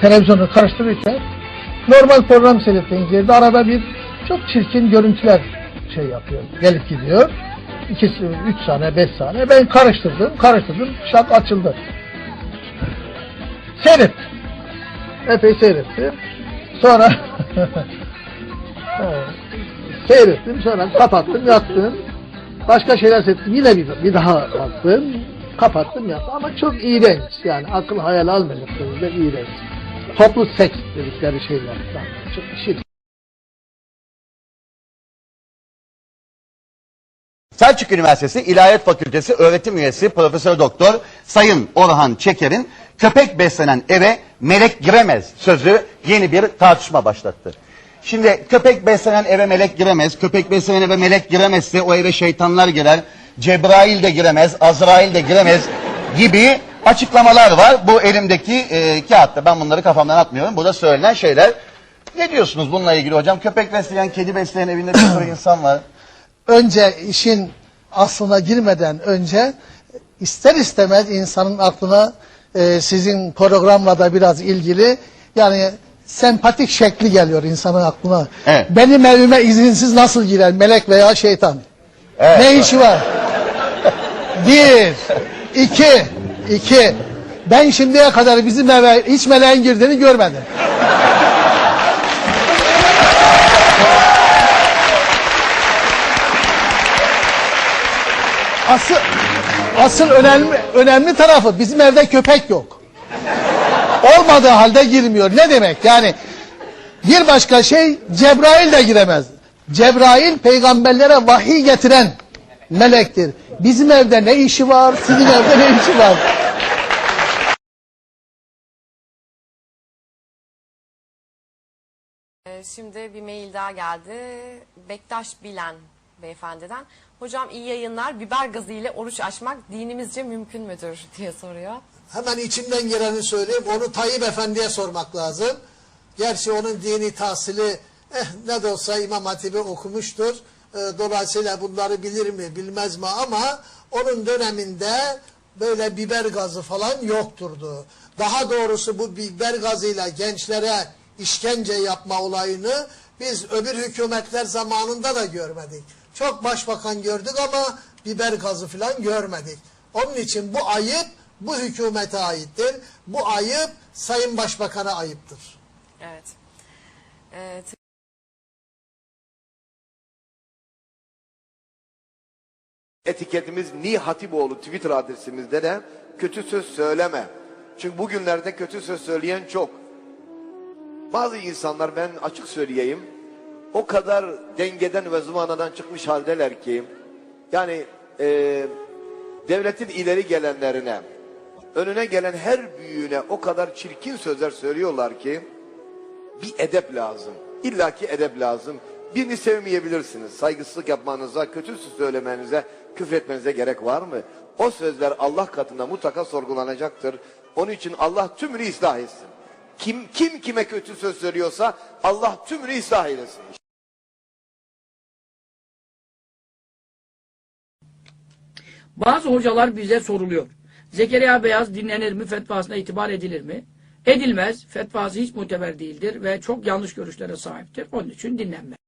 televizyonu karıştırırken normal program seyrettiğiniz yerde arada bir çok çirkin görüntüler şey yapıyor. Gelip gidiyor. İkisi, üç saniye, beş saniye. Ben karıştırdım, karıştırdım. Şap açıldı. Seyrettim. Epey seyrettim. Sonra seyrettim. Sonra kapattım, yattım. Başka şeyler seyrettim. Yine bir, bir daha baktım. Kapattım, yattım. Ama çok iğrenç. Yani akıl hayal almayacak iğrenç. Toplu seks dedikleri şeyler. Şirk. Selçuk Üniversitesi İlahiyat Fakültesi öğretim üyesi Profesör Doktor Sayın Orhan Çeker'in köpek beslenen eve melek giremez sözü yeni bir tartışma başlattı. Şimdi köpek beslenen eve melek giremez, köpek beslenen eve melek giremezse o eve şeytanlar girer, Cebrail de giremez, Azrail de giremez gibi açıklamalar var. Bu elimdeki e, kağıtta ben bunları kafamdan atmıyorum. Burada söylenen şeyler. Ne diyorsunuz bununla ilgili hocam? Köpek besleyen, kedi besleyen evinde bir sürü insan var. önce işin aslına girmeden önce ister istemez insanın aklına e, sizin programla da biraz ilgili yani sempatik şekli geliyor insanın aklına. Evet. Benim evime izinsiz nasıl girer melek veya şeytan? Evet. Ne işi var? Bir, iki, iki. Ben şimdiye kadar bizim eve hiç meleğin girdiğini görmedim. Asıl asıl önemli önemli tarafı bizim evde köpek yok. Olmadığı halde girmiyor. Ne demek? Yani bir başka şey Cebrail de giremez. Cebrail peygamberlere vahiy getiren melektir. Bizim evde ne işi var? Sizin evde ne işi var? Şimdi bir mail daha geldi. Bektaş Bilen beyefendiden. Hocam iyi yayınlar. Biber gazı ile oruç açmak dinimizce mümkün müdür diye soruyor. Hemen içimden geleni söyleyeyim. Onu Tayyip Efendi'ye sormak lazım. Gerçi onun dini tahsili eh, ne de olsa İmam Hatip'i okumuştur. Eh, dolayısıyla bunları bilir mi bilmez mi ama onun döneminde böyle biber gazı falan yokturdu. Daha doğrusu bu biber gazıyla gençlere işkence yapma olayını biz öbür hükümetler zamanında da görmedik. Çok başbakan gördük ama biber gazı falan görmedik. Onun için bu ayıp bu hükümete aittir. Bu ayıp Sayın Başbakan'a ayıptır. Evet. Ee, Etiketimiz Ni Hatipoğlu Twitter adresimizde de kötü söz söyleme. Çünkü bugünlerde kötü söz söyleyen çok. Bazı insanlar ben açık söyleyeyim o kadar dengeden ve zıvanadan çıkmış haldeler ki yani e, devletin ileri gelenlerine önüne gelen her büyüğüne o kadar çirkin sözler söylüyorlar ki bir edep lazım. İlla ki edep lazım. Birini sevmeyebilirsiniz. Saygısızlık yapmanıza, kötü söylemenize, küfretmenize gerek var mı? O sözler Allah katında mutlaka sorgulanacaktır. Onun için Allah tümünü ıslah etsin. Kim, kim kime kötü söz söylüyorsa Allah tümünü ıslah eylesin. Bazı hocalar bize soruluyor. Zekeriya Beyaz dinlenir mi? Fetvasına itibar edilir mi? Edilmez. Fetvası hiç muteber değildir ve çok yanlış görüşlere sahiptir. Onun için dinlenmez.